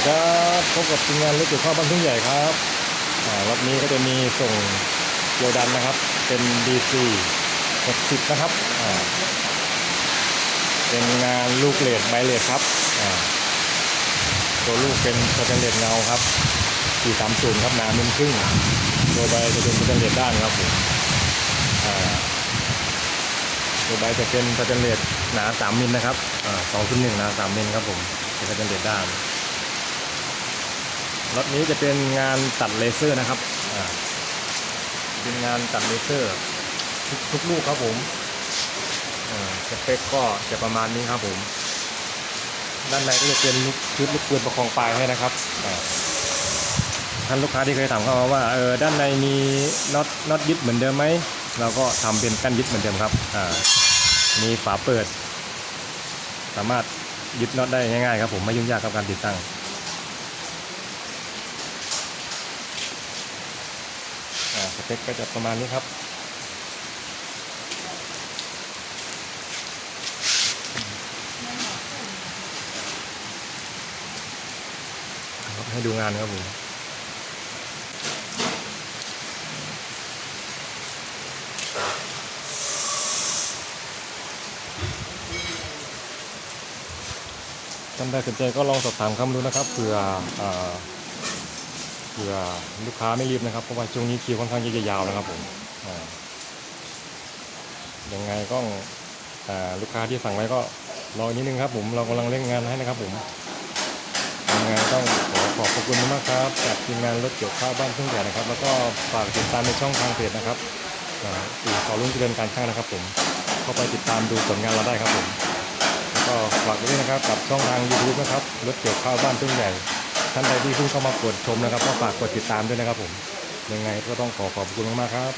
ดีครับพบกับทีมงานรถเกี่ยวข้าวบ้านทุ่งใหญ่ครับรอบนี้ก็จะมีส่งเกียวดันนะครับ เป็น DC 60 นะครับเป็นงานลูกเลดใบเลดครับตัวลูกเป็นสแตนเลสเงาครับ430ครับหนามิลครึ่งตัวใบจะเป็นสแตนเลสด้านครับผมตัวใบจะเป็นสแตนเลสหนา 3มิลนะครับอ่า2.1หนา 3มิลครับผมเป็นสแตนเลสด้าน รถนี้จะเป็นงานตัดเลเซอร์นะครับเป็นงานตัดเลเซอร์ทุกทุกลูกครับผมอ่าสเปคก็จะประมาณนี้ครับผม ด้านในก็จะเป็นลูกชุดลูกปืนประคองปลายให้นะครับท่านลูกค้าที่เคยถามเข้ามาว่าเออด้านในมีน็อตน็อตยึดเหมือนเดิมไหมเราก็ทำเป็นกั้นยึดเหมือนเดิมครับมีฝาเปิด สามารถยึดน็อตได้ง่ายๆครับผมไม่ยุ่งยากกับการติดตั้ง อ่า สเปคก็จะประมาณนี้ครับให้ดูงานครับผมท่านใดสนใจก็ลองสอบถามคำดูนะครับเผื่ออ ผื่อลูกค้าไม่รีบนะครับ เพราะว่าช่วงนี้คิวค่อนข้างจะยาวนะครับผมอ่ายังไงก็ลูกค้าที่สั่งไว้ก็รออีกนิดนึงครับผมเรากำลังเร่งงานให้นะครับผมยังไงต้องขอขอบคุณมากครับจากทีมงานรถเกี่ยวข้าวบ้านทุ่งใหญ่นะครับ แล้วก็ฝากติดตามในช่องทางเพจนะครับอ่าอู่ต่อรุ่งเจริญการช่างนะครับ ผมเข้าไปติดตามดูผลงานเราได้ครับผมแล้วก็ฝากด้วยนะครับกับช่องทาง YouTube นะครับรถเกี่ยวข้าวบ้านทุ่งใหญ่ ท่านใดที่เพิ่งเข้ามากดชมนะครับก็ฝากกดติดตามด้วยนะครับผมยังไงก็ต้องขอขอบคุณมากๆครับ